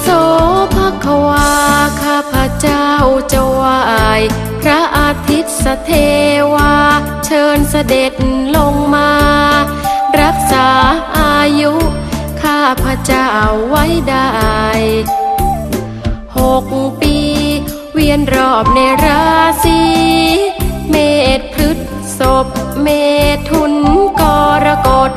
โสภควาข้าพระเจ้าจะไายพระอาทิตย์สเทวา เชิญเสด็จลงมา รักษาอายุ ข้าพระเจ้าไว้ได้หกปี เวียนรอบในราศีเมษพฤษศพเมทุนกรกฎ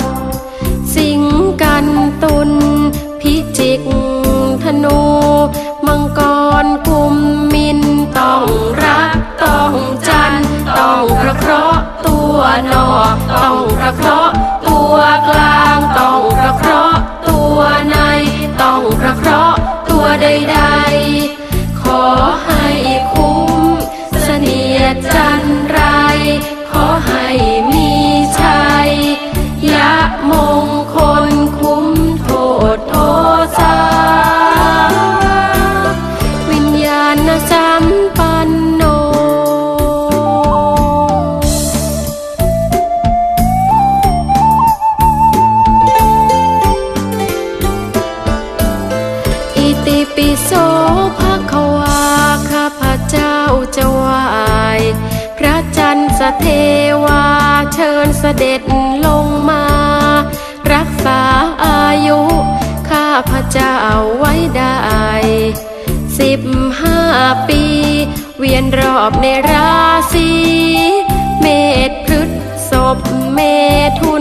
ระเคราะห์ตัวนอกต้องพระเคราะห์ตัวกลางต้องพระเคราะห์ตัวในต้องพระเคราะห์ตัวใดๆ ขอให้คุ้มเสนียจันทร ปิโสภะคะวาข้าพระเจ้าจะไหวพระจันทร์สเทวาเชิญเสด็จลงมา รักษาอายุข้าพระเจ้าไว้ได้สิบห้าปี เวียนรอบในราศีเมษพฤษศพเมถุน